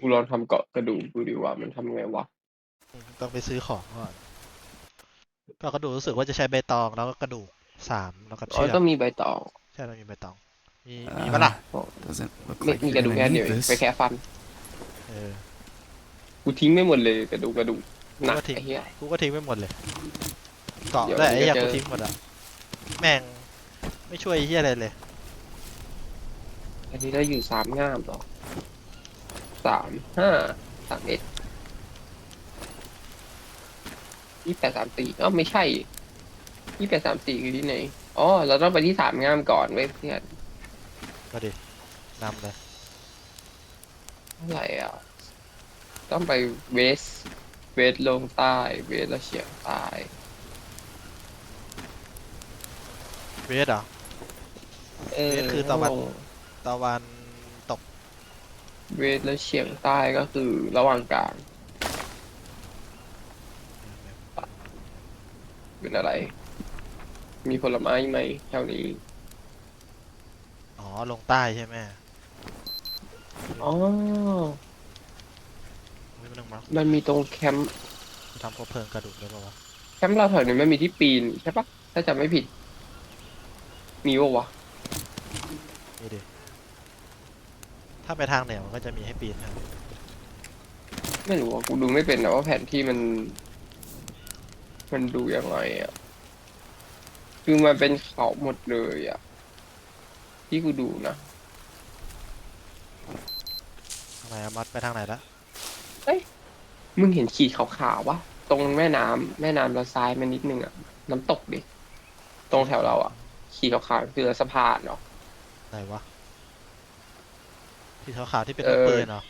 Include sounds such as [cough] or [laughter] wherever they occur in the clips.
กูลองทำเกาะกระดูกดูดีกว่ามันทำไงวะ ต้องไปซื้อของก่อนก็กระดูกรู้สึกว่าจะใช้ใบตองแล้วก็กระดูกสามแล้วก็อ๋อเชือกต้องมีใบตอง ใช่ต้องมีใบตอง มีอ่ามีปะล่ะ Doesn't look ไม่ like มี you're กระดูก gonna แค่เดียว need เอง this. ไปแค่ฟัน เออ กูทิ้งไม่หมดเลยกระดูกกระดูกหนักก็ทิ้ง ไอ้เหี้ย กูก็ทิ้งไปหมดเลยเกาะเดี๋ยวได้ไอ้เดี๋เหี้ยยวเจอกูทิ้งหมดอะแม่งไม่ช่วยไอ้เหี้ยอะไรเลย อันนี้เราอยู่สามงามเหรอ สามห้าสามเอ็ดยี่แปดสามสี่อ้าวไม่ใช่ยี่แปดสามสี่คือที่ไหนอ๋อเราต้องไปที่สามงามก่อนเว้ยเพื่อนก็ดินำเลยเท่าไหร่อะ ต้องไปเวส เวสลงใต้ เวสแล้วเฉียงใต้เวสเหรอเออเวสคือตะวัน ตะวันตก เวสแล้วเฉียงใต้ก็คือระหว่างกลาง เป็นอะไร มีผลไม้ไหมแถวนี้ อ๋อ ลงใต้ใช่ไหมอ๋อ ไม่ต้องมามันมีตรงแคมป์กูทำคบเพลิงกระดูกได้ปะวะแคมป์เราแถวนี้มันมีที่ปีนใช่ปะถ้าจำไม่ผิด มีวะวะนี่ดิ ถ้าไปทางเหนือมันก็จะมีให้ปีนนะไม่รู้อะกูดูไม่เป็นนะว่าแผนที่มัน มันดูยังไงอะ คือมันเป็นเขาหมดเลยอะ ที่กูดูนะทางไหนอะมัดไปทางไหนละมึงเห็นขีดขาวๆวะตรงแม่น้ำแม่น้ำเราซ้ายมานิดนึงอะ น้ำตกดิ ตรงแถวเราอะ ขีดขาวๆคือสะพานเนาะไหนวะ ที่ขาวๆที่เป็นเอลูอกปืนเหรอ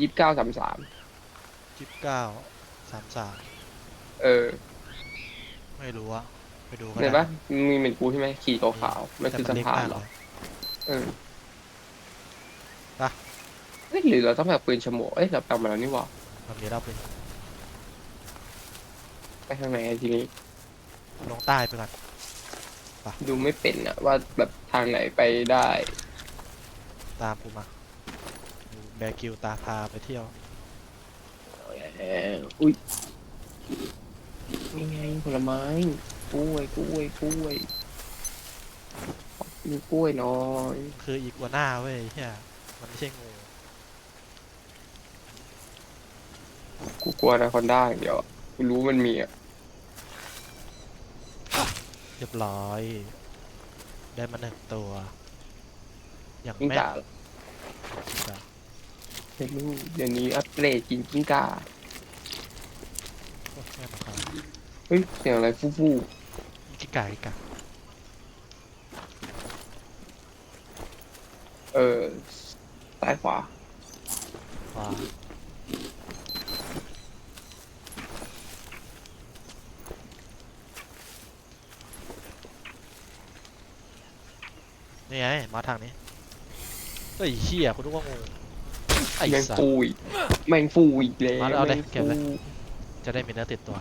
ยี่สิบเก้าสามสามยี่สิบเก้าสามสามเออ ไม่รู้อะไปดูกันเห็นปะมีเหมือนกูใช่ไหมขีดขาวๆมันคือสะพานเหรอเออปะเอ้ยหรือเราต้องแบบปืนฉมวกเอ้ยเราทำมาแล้วนี่หว่ามันมีเราเป็นไปทางไหนอะทีนี้ ลงใต้ไปก่อนดูไม่เป็นอะว่าแบบทางไหนไปได้ ตามกูมาดู แบกิวตาพาไปเที่ยว เอออุ้ยนี่ไงผลไม้กล้วยกล้วยกล้วยขอกินกล้วยหน้อยคืออีกัวน่าเว้ยเฮียมันไม่ใช่งูกูกลัวนะคอนด้าอย่างเดียวอะกูรู้มันมีอะเรียบร้อย ได้มาหนึ่งตัว อย่างกิ้งแม่ก่าเหรอ ไม่รู้เดี๋ยวนี้อัปเกรดกินกิ้งก่าโอ้แม่มาครับเฮ้ยเสียงอะไรฟู่ฟู่กิกากิกาเออซ้ายขวาว้านี่ไงมาทางนี้เฮ้ยเชี่ยคุณรู้ว่างูไอ้ แมงสัสฟูอีกแมงฟูอีกแล้วมาแล้วเอาเลยแมงเก็บเลย ฟูจะได้มีเนื้อติดตัว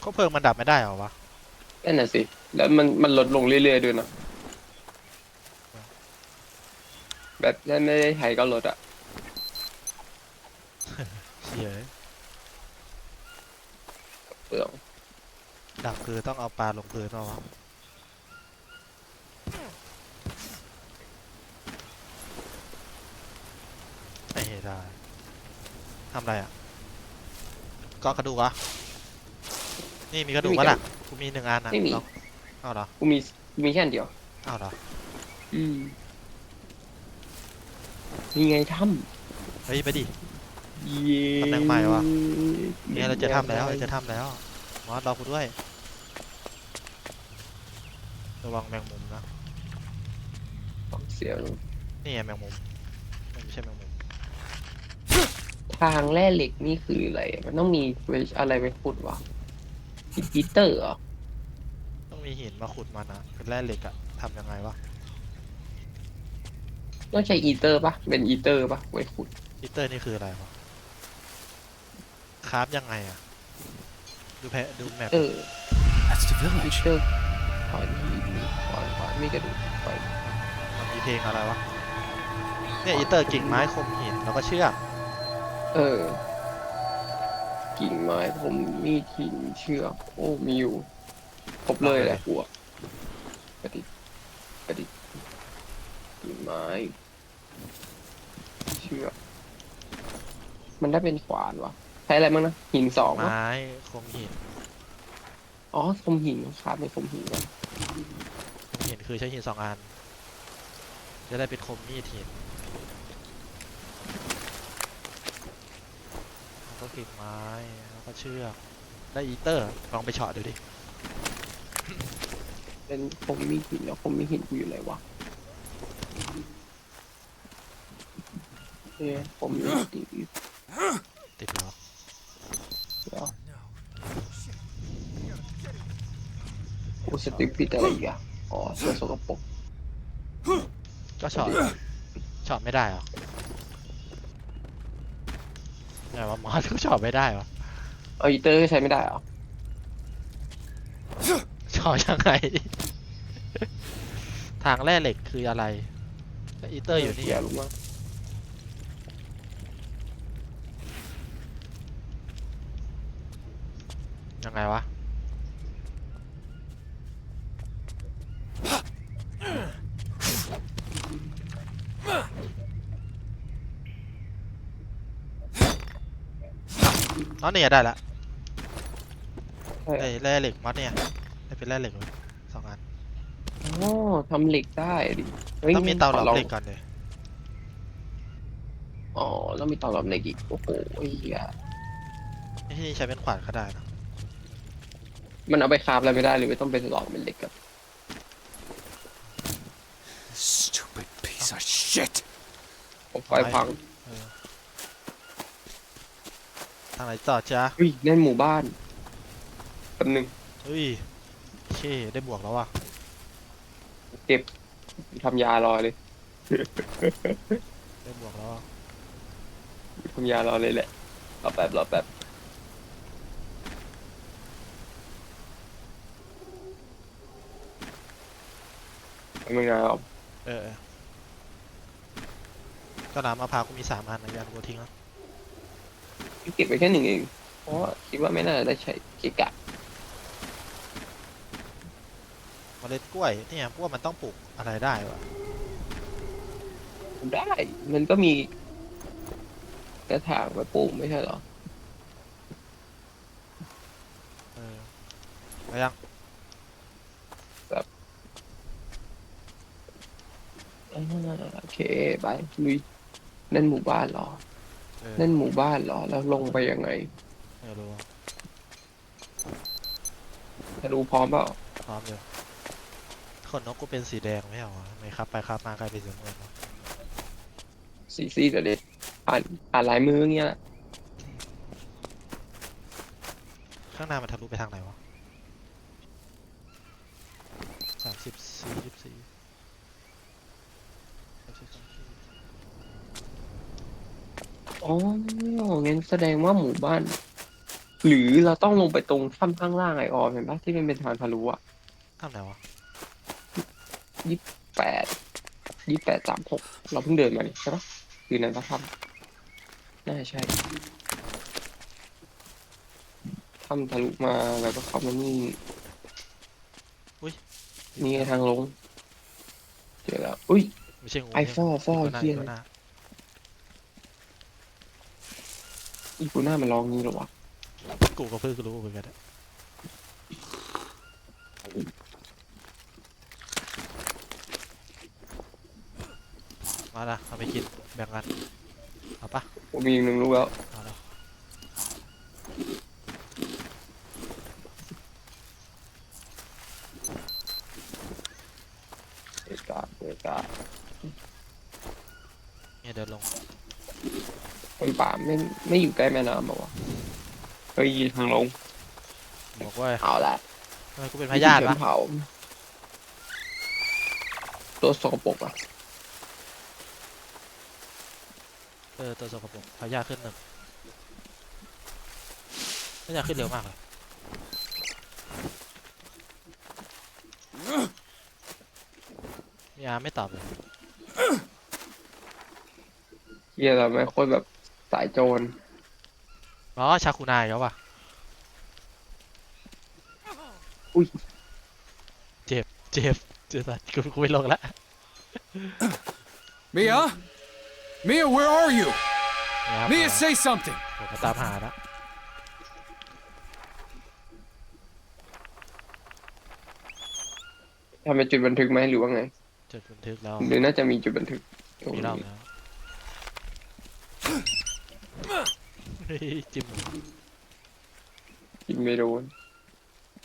เขาเพลิงมันดับไม่ได้เหรอวะ นั่นน่ะสิ แล้วมันมันลดลงเรื่อยๆด้วยนะ แบบถ้าไม่ได้ใช้ก็ลดอะเชี่ยเปลืองดับคือต้องเอาปลาลงพื้นมาวะไม่ได้ทำอะไรอะเก็กระดูกเหรอะนี่มีกระดูกปะล่ะกูมีหนึ่งอันนะลองเอาเหรอกูมีกูมีแค่อันเดียวเอาเหรอ อืม นี่ไงถ้เฮ้ยไปดิำเย้ตำแหน่งใหม่วะเนี่ยเราจะทำแล้วเราจะทำแล้วมอสรอกูด้วย ระวังแมงมุมนะเสียงนี่ไงแมงมุมไม่ใช่แมงมุมทางแร่เหล็กนี่คืออะไร มันต้องมีไว้อะไรไปขุดวะฮิตเตอร์เหรอต้องมีหินมาขุดมันนะเป็นแร่เหล็กอะทำยังไงวะ ต้องใช้อีเตอร์ปะเป็นอีเตอร์ปะไว้ขุดอีเตอร์นี่คืออะไรวะคราฟยังไงอะ ดูแพดูแมปเออ That's the อี village. เตอร์ขอนหินขอนขอนมีกระดูกขอนมันมีเพลงอะไรวะ เนี่ยอีเตอร์กิ่งไม้คมหินแล้วก็เชือกเออ กิ่งไม้ผมมีดหินเชือกโอ้มีอยู่ครบเลยแหละหัวกระดิกกระดิก กิ่งไม้เชือกมันได้เป็นขวานวะใช้อะไรบ้างนะหินสองวะไม้คมหินอ๋อคมหินครับในคมหินนะคมหินคือใช้หินสองอัน จะได้เป็นคมมีดหินแล้วก็กิ่งไม้แล้วก็เชือกได้อีเตอร์ลองไปเฉาะดูดิเป็นคมมีดหินแล้วคมมีดหินกูอยู่ไหนวะ เนี่ยคมมีดหินติดเหรอเดี๋ยวกูสติปปิดอะไรอีกอะอ๋อเสื้อสกปรกก็เฉาะเฉาะไม่ได้เหรอไงว่ามอสก็เฉาะไม่ได้เหรอเอาอีเตอร์ใช้ไม่ได้เหรอเฉาะยังไง ทางแร่เหล็กคืออะไร แล้วอีเตอร์อยู่นี่เสียรู้มั้งยังไงวะอ๋อเนี่ยได้ละใช่ไอ้แร่เหล็กมัดเนี่ยได้เป็นแร่เหล็กเลยสองอันอ๋อทำเหล็กได้ดิ ฮ้ยต้องมีเตาหลอมขเหล็กก่อนเลยอ๋อแล้วมีเตาหลอมเหล็กอีกโอ้โหเหี้ยไม่ใช่ใช้เป็นขวานก็ได้นะมันเอาไปคราฟอะไรไม่ได้หรือไม่ต้องเป็นหลอมเป็นเหล็กกับ Stupid piece of shit. ผมไฟพังเออทางไหนต่อจ้าเฮ้ยนั่นหมู่บ้านแป๊บนึงเฮ้ยโอเคได้บวกแล้วว่ะ ทำยารอเลยได้บวกแล้วอะทำยารอเลยแหละรอแป๊บรอแป๊บทำยังไงครับเออเออก็น้ำมะพร้าวกูมีสามอันนะยันกูทิ้งแล้วเก็บไว้แค่หนึ่งเองเพราะว่าคิดว่าไม่น่าจะได้ใช้เกะกะ เม ล็ดกล้วยเนี่ยพวกมันต้องปลูกอะไรได้วะได้ มันก็มีกระถางไว้ปลูกไม่ใช่เหรอ เออไปยังอ่าโอเคไปลุยนั่นหมู่บ้านเหรอ เออนั่นหมู่บ้านเหรอ แล้วลงไปยังไงเออรู้จะดูพร้อมเปล่าพร้อมเลย ขนนกกูเป็นสีแดงไม่เหรอวะไม่ครับไปครับมากลายเป็นสีน้ำเงินวะซีซีเดี๋ยวเด็อ่านอ่านลายมือเงี้ยข้างหน้ามันทะลุไปทางไหนวะสามสิบสี่ยี่สิบสี่สามสิบสองสี่อ๋องั้นแสดงว่าหมู่บ้าน หรือเราต้องลงไปตรงถ้ำข้างล่างไอออมเห็นปะที่มันเป็นทางทะลุอะทำไหนวะ แปดยี่แปดสามหกเราเพิ่งเดินมานี่ใช่ปะคือนั้นปะถ้ำน่าใช่ถ้ำทะลุมาแล้วก็เข้ามานี่นี่ไงทางลงเจอแล้วอุ้ย ไม่ใช่งูไอฟอฟอตัวหน้าเฮียตัวหน้าอีกูหน้ามันร้องงี้เหรอวะกูก็เพิ่งรู้เหมือนกันอะ มาละเอาไปกินแบ่งกันเอาปะผมมีอีกหนึ่งรู้แล้วเอาละเอกาเอกาเนี่ยเดินลงคนป่าไม่ไม่อยู่ใกล้แม่น้ำหรอวะเฮ้ยทางลงบอกว่าเอาละทำไมกูเป็นพยาธิเดี๋วะวเผาตัวสกปรกอะ เออตัวสกปรกพยาขึ้นหนึ่งพยาขึ้นเร็วมากเลยมีอาร์ไม่ตอบเลยเฮียเราไม่โคตรแบบสายโจรอ๋อชาคูนายแล้วว่ะอุ้ยเจ็บเจ็บเจ็บสัสกูกูไม่ลงละ Mia? Mia, where are you? มีอาร์ Mia, มา say something. ผมมาตามหาแล้วทำเป็นจุดบันทึกไหมหรือว่าไงจุดบันทึกแล้วหรือน่าจะมีจุดบันทึกตรงมีนี้เล่าแล้วเฮ้ยจิ้มกินไม่โดน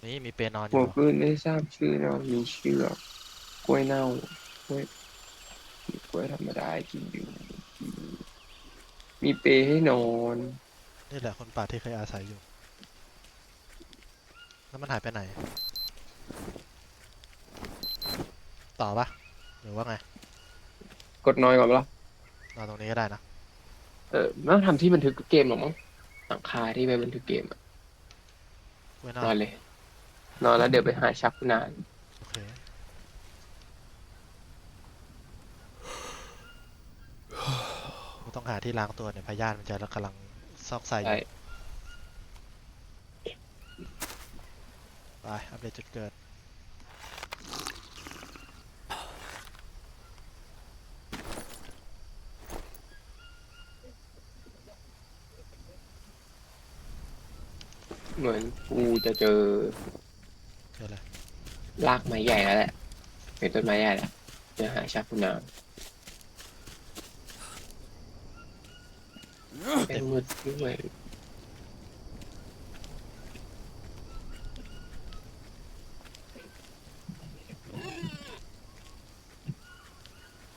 นี่มีเปนอนอหัวยู่ปืนไม่ทราบชื่อแล้วมีเชือกกล้วยเน่ากล้วยกล้วยธรรมดากินอยู่ มีเปรย์ให้นอน นี่แหละคนป่าที่เคยอาศัยอยู่ แล้วมันหายไปไหน ต่อปะหรือว่าไงกดน้อยก่อนปะล่ะนอนตรงนี้ก็ได้นะ เออไม่ต้องทำที่บันทึกเกมหรอกมั้งหลังคาที่ไปบันทึกเกมอะกล้วยนอน นอนเลย นอนแล้วเดี๋ยวไปหาชักนาน โอเคกู ต้องหาที่ล้างตัวเนี่ยพยานมันจะกำลังซอกใส่อใช่ยู่ไปอัปเดตจุดเกิด เหมือนกูจะเจอเจออะไร รากไม้ใหญ่แล้วแหละเป็นต้นไม้ใหญ่แล้วจะหาชักนาน เป็นมืดด้วย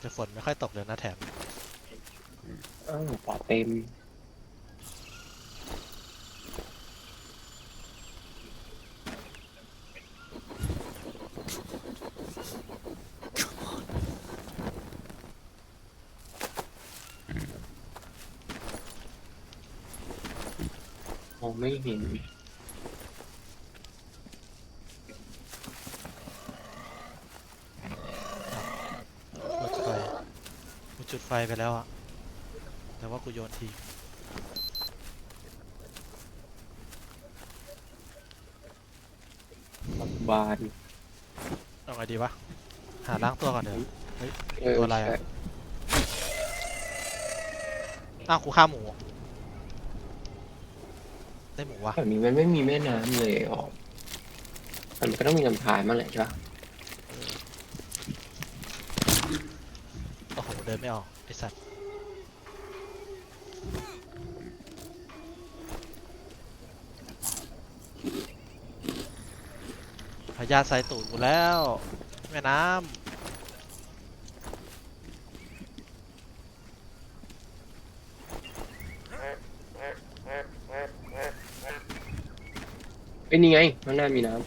จะฝนไม่ค่อยตกเลยนะแถม อ้าวปอเต็ม ไม่เห็นจุดไฟกูจุดไฟไปแล้วอะแต่ว่ากูโยนทีบานเอาไงดีวะ หาล้างตัวก่อนเดี๋ยว ตัวอะไรอะ อ้าวกูฆ่าหมู ได้หมูวะแบบนี้มันไม่มีแม่น้ำเลยออกมันก็ต้องมีลำธารมางแหละใช่ปะโอ้โหเดินไม่ออกไอสัตว์พยาธิใส่ตูดกูแล้ว แม่น้ เอ้ยนี่ไงข้างหน้ามีน้ำ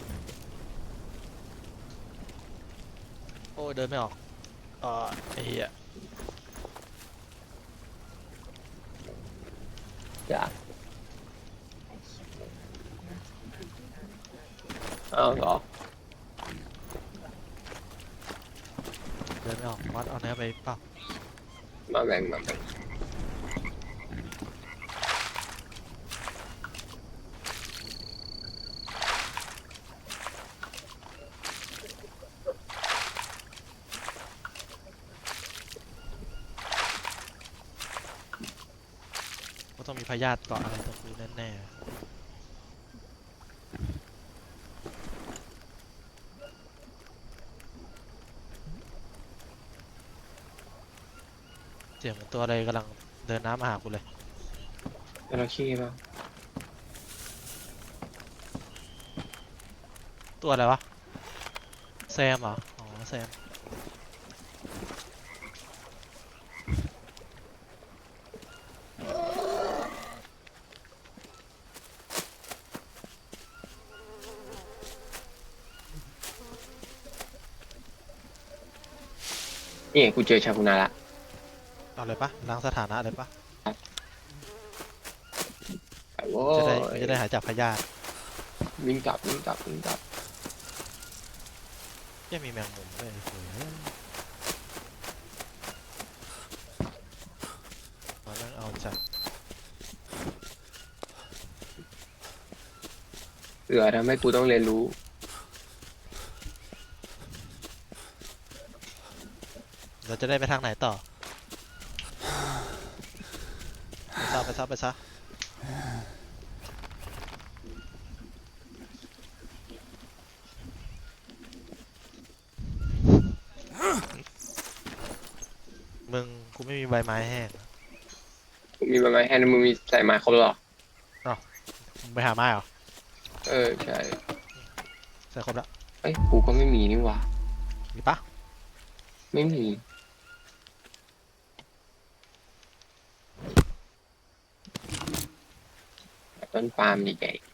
โอ้ยเดินไม่ออกเออไอ้เหี้ยำจ้ะเอาเหรอเดินไม่ออกวัดเอาเนื้อไปเปล่ามาแบ่งมาแบ่ง พยาธิเกาะอะไรตัวกูแน่ๆเสียงเหมือนตัวอะไรกำลังเดินน้ำมาหากูเลย จระเข้ป่ะตัวอะไรวะ แซมเหรอ อ๋อ แซม นี่ไงกูเจอชาบูนาละ เอาเลยปะล้างสถานะเลยปะจะได้จะได้หายจากพยาธิวิ่งกลับวิ่งกลับวิ่งกลับจะมีแมงมุมด้วยโวยโหมานั่งเอาจัดเสือทำให้กูต้องเรียนรู้ จะได้ไปทางไหนต่อ ไปซะไปซะไปซะมึงกูไม่มีใบไม้แห้งกูมีใบไม้แห้งมึงมีใส่ไม้ครบหรอมึงไปหาไม้เหรอ เออใช่ใส่ครบแล้วเอ้ยกูก็ไม่มีนี่หว่ามีปะไม่มี ต้นปาล์มใหญ่ๆ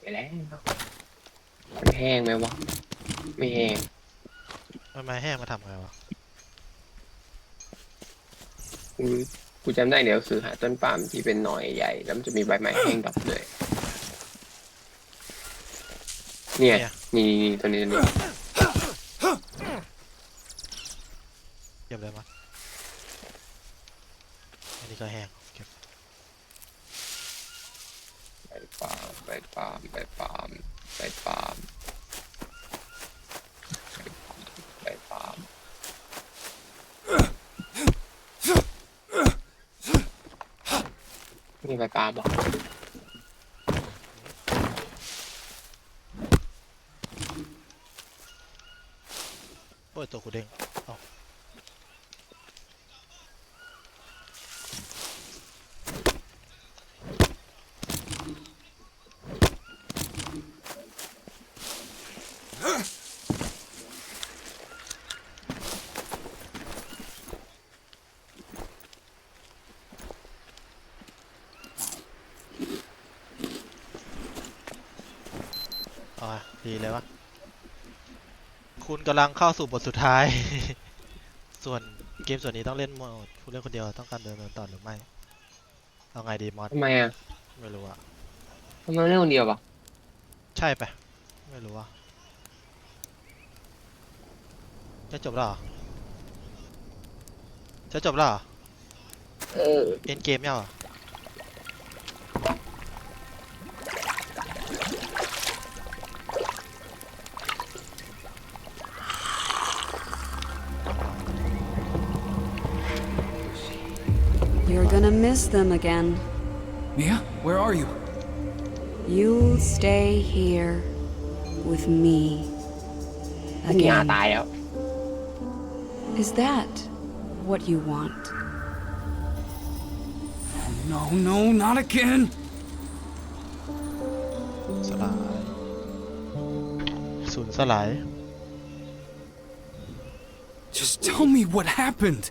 ไปแล้วมันแห้งไหมวะ ไม่แห้งใบไม้แห้งมาทำไงวะกูกูจำได้เดี๋ยวคือหาต้นปาล์มที่เป็นหน่อยใหญ่ แล้วมันจะมีใบไม้แห้งดอกเลย เนี่ย นี่นี่ตัวนี้ตัวนี้ เก็บเลยมั้ยอันนี้ก็แห้งเก็บ ใบปาล์มใบปาล์มใบปาล์มใบปาล์มใบปาล์มนี่ใบปาล์มเหรอ โอ้ยตัวกูเด้งเอา อะ ดีเลยวะ คุณกำลังเข้าสู่บทสุดท้าย ส่วนเกมส่วนนี้ต้องเล่นโหมดผู้เล่นคนเดียวต้องการเดินเดินต่อหรือไม่ เอาไงดีมอสทำไมอะไม่รู้อะทำไมเล่นคนเดียวปะใช่ไปะไม่รู้ว่าจะจบแล้วเหรอจะจบแล้วเหรอเออ เอ็นเกมยังเหรอ gonna miss them again. Mia, where are you? You'll stay here with me มีอา again. ตายแล้ว Is that what you want? No, no, not again. สลายศูนย์สลาย Just tell me what happened.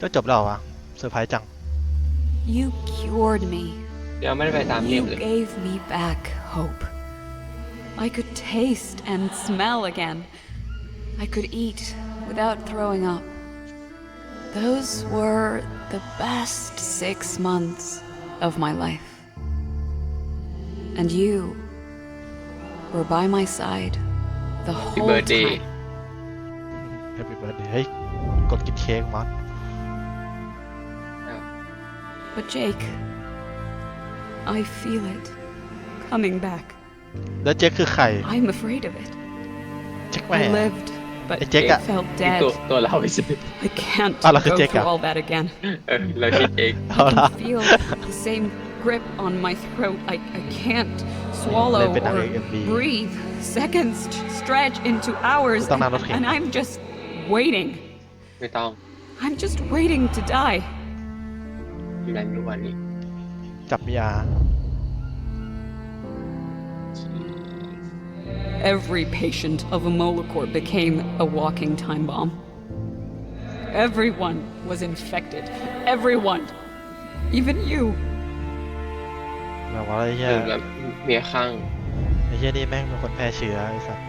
ก็จบแล้วเหรอวะเซอร์ไพรส์จัง You cured me. เดี๋ยวไม่ได้ไปตามเนีย You มเลย gave me back hope. I could taste and smell again. I could eat without throwing up. Those were the best six months of my life. And you were by my side the Happy whole birthday time. Happy birthday เฮ้ยกดกินเค้กมอส But Jake, I feel it coming back. แล้วเจ๊กคือใคร I'm afraid of it. เจ๊กแม่ I lived, but Eh, Jake, it ah. felt ตัว dead. ตัวเราไปสิ I can't Ah, like a go Jake, through ah. all that again. เออเราคิดเอง เอาละ I feel the same grip on my throat. I, I can't swallow Let me or not be- breathe. Seconds stretch into hours, Utang na and, roskin. and I'm just waiting. ไม่ต้อง I'm just waiting to die. อะไรไม่รู้วันนี้ จับมีอา Every patient of a Molocor became a walking time bomb. Everyone was infected. Everyone. Even you. แบบว่าอะไรเงี้ เอย อแล้วเมียข้าง ไอ้เหี้ยนี่แม่งเป็นคนแพร่เชื้อไอ้สัส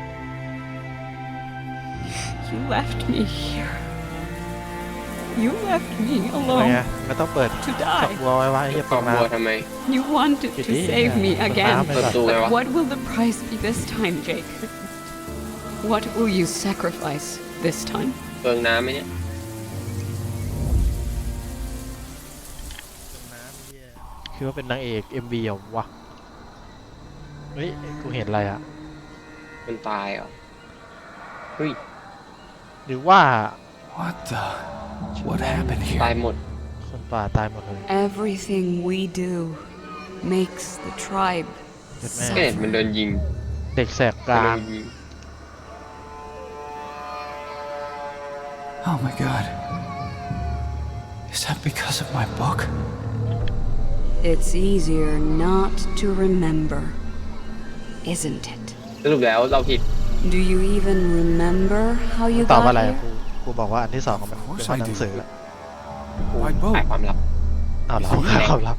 You left me here. You left me เป็นไง alone ก็ต้องเปิด to ขับ die. วัวไว้ว่าไอ้เหี้ย ก เปิ อ ด บ มา บัวทำไม You wanted to It is, save me yeah. again. But เปิดตัวไงวะ What will the price be this time, Jake? What will you sacrifice this time? เปิงน้ำไหมเนี่ย คือว่าเป็นนางเอก MV เหรอวะ เฮ้ย กูเห็นอะไรอะ มันตายเหรอเฮ้ย หรือว่า What the? What happened ตาย here? หมด คนป่าตายหมดเลย Everything we do makes the tribe เจ็ดแม่ แค่มันโดนยิง เด็กแสกก มัน ลา โด ง นยิง Oh my god. Is that because of my book? It's easier not to remember, isn't it? สรุปแล้วเราผิด Do you even remember how you ตอบ got อะไรอะ here? กู กูบอกว่าอันที่สองมันเป็นข้อหนังสือแหละ My boat. ขายความลับเอาเหรอความลับ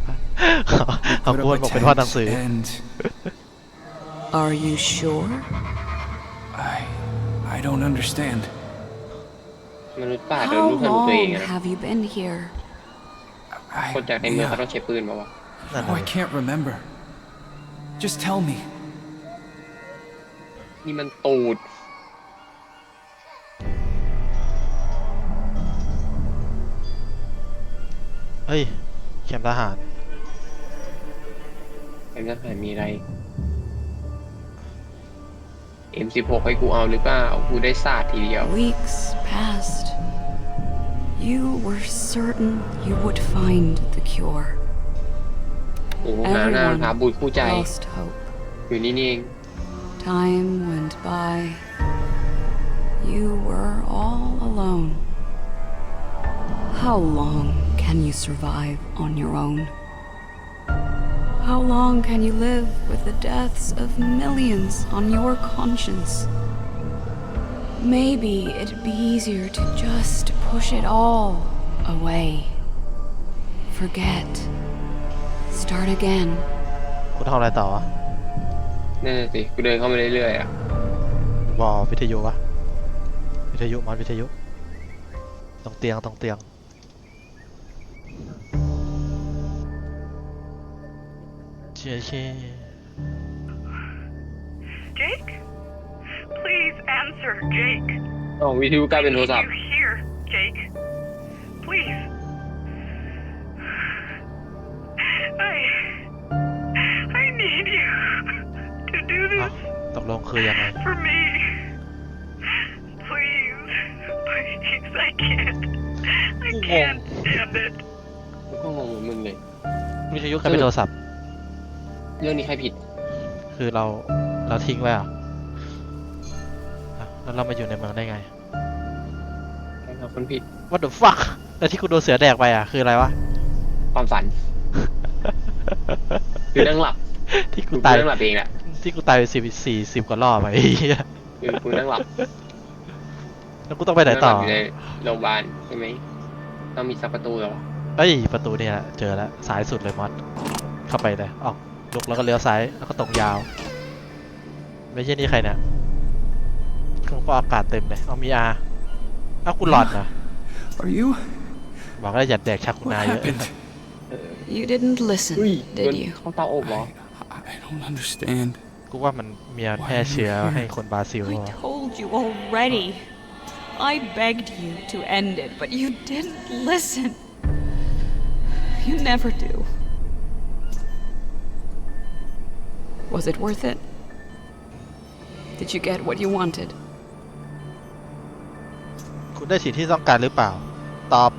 เอา Put กู up a บอกเป็นข้อหนัง tent สือ And Are you sure? I, I don't understand. มนุษย์ป่าโดน How รู้ทันตัวเอง long อะนะ have you been here? I, คนจากในเมืองเขา yeah. ต้องใช้ปืนมาวะนั่น Oh, เล I ย can't remember. Just tell me. นี่มันตูด เฮ้ยเข็มทหารไอ้นั่นหายมีอะไร M16 ให้กูเอาหรือเปล่า กูได้ศาสตร์ทีเดียว Weeks passed. You were certain you would find the cure. โอ้โหหาหน้า Everyone หาบุญคู่ใจ lost hope. อยู่นี่นี่เอง Time went by. You were all alone. How long can you survive on your own? How long can you live with the deaths of millions on your conscience? Maybe it'd be easier to just push it all away. Forget. Start again. กูทำอะไรต่อวะ นั่นน่ะสิ กูเดินเข้ามาเรื่อยๆอ่ะ วอลวิทยุวะ วิทยุมอนวิทยุ ตรงเตียงตรงเตียง เชี่ยเชี่ย Jake? Please answer, Jake. อ๋อวิทยุกลายเป็นโทร Need ศัพท์ you here, Jake. Please. I. I need you to do เอ้า this ตกลงคือยังไง for me. Please. Please, I can't. I can't stand it. กูก็งงเหมือนมึงเลย วิทยุกลายเป็นโทรศัพท์ เรื่องนี้ใครผิด คือเราเราทิ้งไว้เหรออะแล้วเรามาอยู่ในเมืองได้ไง ใครเป็นคนผิด What the fuck แล้วที่กูโดนเสือแดกไปอะคืออะไรวะ ความฝัน คือนั่งหลับที่กูกูตายนั่งหลับเองแหละที่กูตายไปสิบสี่สิบกว่ารอบไปเหี้ยคือกูนั่งหลับแล้วกูต้องไปไหนต่องลับอยู่ในโรงพยาบาลใช่ไหมต้องมีสักประตูแล้วเอ้ยประตูเนี่ยเจอแล้วซ้ายสุดเลยมอสเข้าไปเลยออก ลุกแล้วก็เลี้ยวซ้ายแล้วก็ตรงยาว ไม่ใช่นี่ใครเนี่ยเครื่องฟอกอากาศเต็มเลยเอามีอาเอ้ากูหลอดนะ Are you? บอกแล้วอย่าแดกชักกุ What นาเยอะ happened? You didn't listen, อุ้ยโดน did you? เข้าเตาอบเหรอ I, I don't understand. กูว่ามันเมียแพร่เชื้อให้คนบราซิล I วะ told you already. I begged you to end it, but you didn't listen. You never do. Was it worth it? Did you get what you wanted? คุณได้สิ่งที่ต้องการหรือเปล่า ตอบ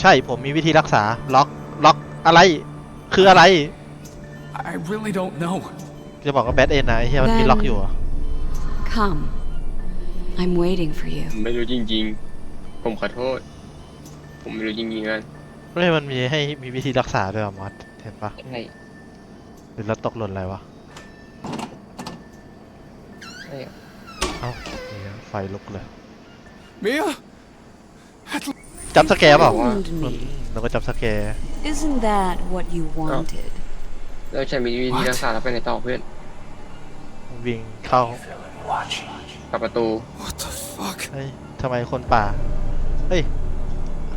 ใช่ผมมีวิธีรักษา ล็อก ล็อกอะไร คืออะไร I really don't know. จะบอกว่าแบทเอ็นนะไอ้เหี้ยมันมีล็อกอยู่อะ Come. I'm waiting for you. ผมไม่รู้จริงๆ ผมขอโทษ ผมไม่รู้จริงๆนะไม่มันมีให้มีวิธีรักษาด้วยอะมอสเห็นปะ ใช่ห รือเราตกหล่นอะไรวะใช่เหรอเอ้านี่ไฟลุกเลย Mia? จับสแกร์เปล่า Found อืม me. แล้วก็จับสแกร์ Isn't that what you wanted? แล้วฉันมีวิธีรักษาแล้วไปไหนต่อเพื่อนวิ่งเข้า Watching. กับประตู What the fuck? เฮ้ยทำไมคนป่าเฮ้ย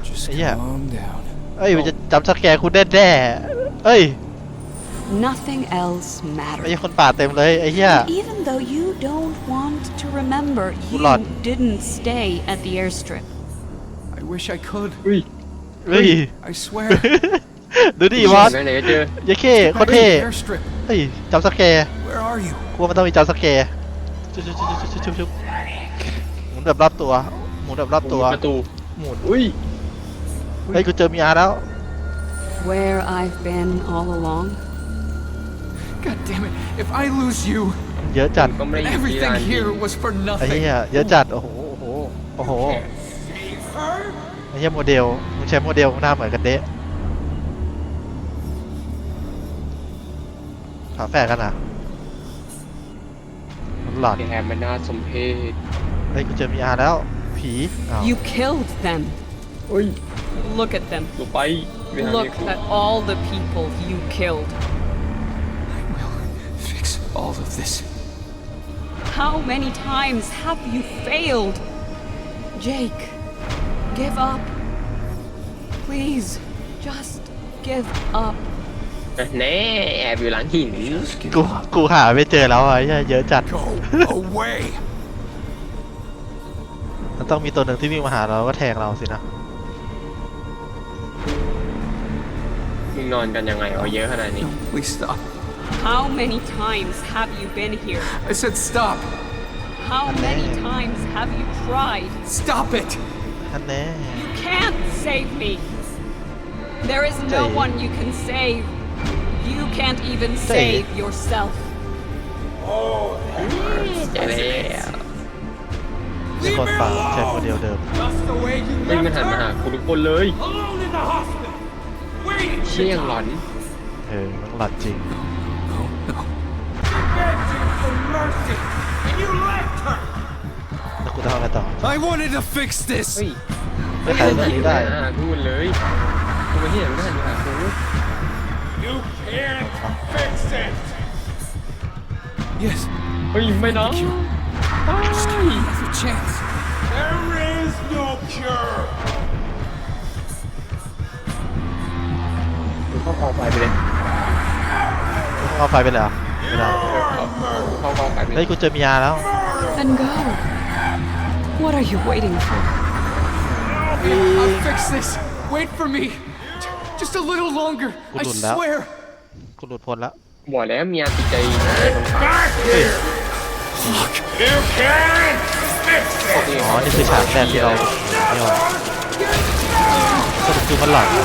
Just Yeah. calm down. เฮ้ยมันจะจำสแกร์คุณแน่ๆเฮ้ย Nothing else ไอ้ matters. คนป่าเต็มเลยไอ้เหี้ย Even though you don't want to remember, you Lord. didn't stay at the airstrip. I wish I could. อุ้ย เฮ้ย I swear. [laughs] ดูดิวอส ไหนๆก็เจอ เยัเคโคตร Back เท่ to the airstrip. เฮ้ยจำสแกร์ Where are you? กลัวมันต้องมีจำสแกร์ชุบชุบชุบชุบชุบชุบหมุนแบบรอบตัว หมุนแบบรอบตัว ประตู หมุน อุ้ย เฮ้ยกูเจอมีอาร์แล้ว Where I've been all along. God damn it. If I lose you, เยอะจัดก็ไม่ได้อยู่ที่ everything ร้าน here was for ไอ้ nothing. เหี้ยเยอะจัด โอ้โห โอ้โห โอ้โห ไอ้เหี้ยโมเดล มึงใช้โมเดลหน้าเหมือนกันเดะฝาแฝดกันอะมันหลอดแกมันน่าสมเพชเฮ้ยกูเจอมีอาร์แล้ว ผีอ้าว You killed them. อุ้ย Look at them. ลงไปไปทาง Look นี้กู at all the people you killed. Of this. How many times have you failed? Jake, give up. Please, just give up. แน่แอบอยู่หลังหินกูกูหาไม่เจอแล้วอะไอ้เหี้ยเยอะจัด Go away. มันต้องมีตัวหนึ่งที่วิ่งมาหาเราแล้วก็แทงเราสินะ มึงนอนกันยังไงเอาเยอะขนาดนี้ No, please stop. How many times have you been here? I said stop. How many times have you tried? Stop it. ท่านแน่ You can't save me. There is no Say. one you can save. You can't even Say. save yourself. แย่แล้ว มีคนป่าใช้โมเดลเดิม Just the way you เฮ้ยมันหันมาหากูทุกคนเลย Alone in the hospital. Waiting. เชี่ยงหลอน เออมันหลัดจริง mercy, and you left her. แล้วกูต้องทำอะไรต่อ I wanted to fix this. เฮ้ยไม่ใครไม่หนีได้ได้ หากูเลยกูไม่เห็นไม่หันมาหากู You can't fix it. Yes. เฮ้ยไม่นะ Just give me another chance. There is no cure. กูเข้ากองไฟไปเลย ต้องเอาไฟไปเลยเหรอ ไม่ได้เข้ากองไฟไปเลเฮ้ยยกูเจอมีอาร์แล้ว Then go. What are you waiting for? I'll fix this. Wait for me. Just a little longer. I Good one, Lau. swear. กูหลุดพ้นแล้วบอกแล้วเมียติดใจอะไรตรงขา Back here. You can't fix it. อ๋อนี่คือฉากแรกที่เราไม่ออกสรุปคือมันหลอดเหร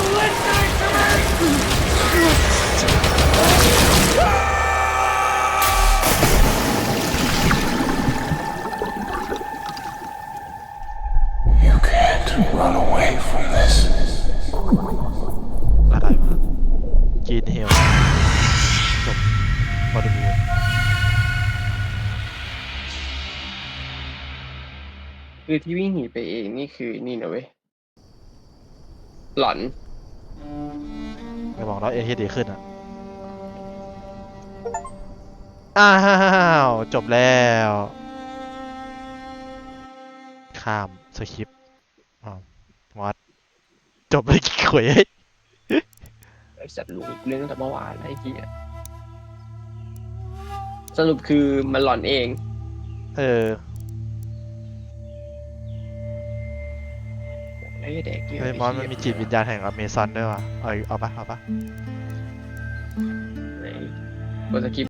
run away from this. อะไรวะจีนเฮลจบบอลลูนคือที่วิ่งหนีไปเองนี่คือนี่นะเว้ย หลอน ไม่บอกแล้วเอเฮดีขึ้นอะ อ้าว จบแล้ว ข้ามสคริปต์อ้าววัดจ บเลยกี่ขวยไอ้สัตว์รู้เรื่องตั้งแต่เมื่อวานแล้วไอ้เหี้ยสรุปคือมันหลอนเอง เออไอ้แดกเกลือเฮ้ยมอนมันมีจิตวิญญาณแห่งอเมซอนด้วยว่ะ เอาอีกเอาปะเอาปะไหนกดสกิป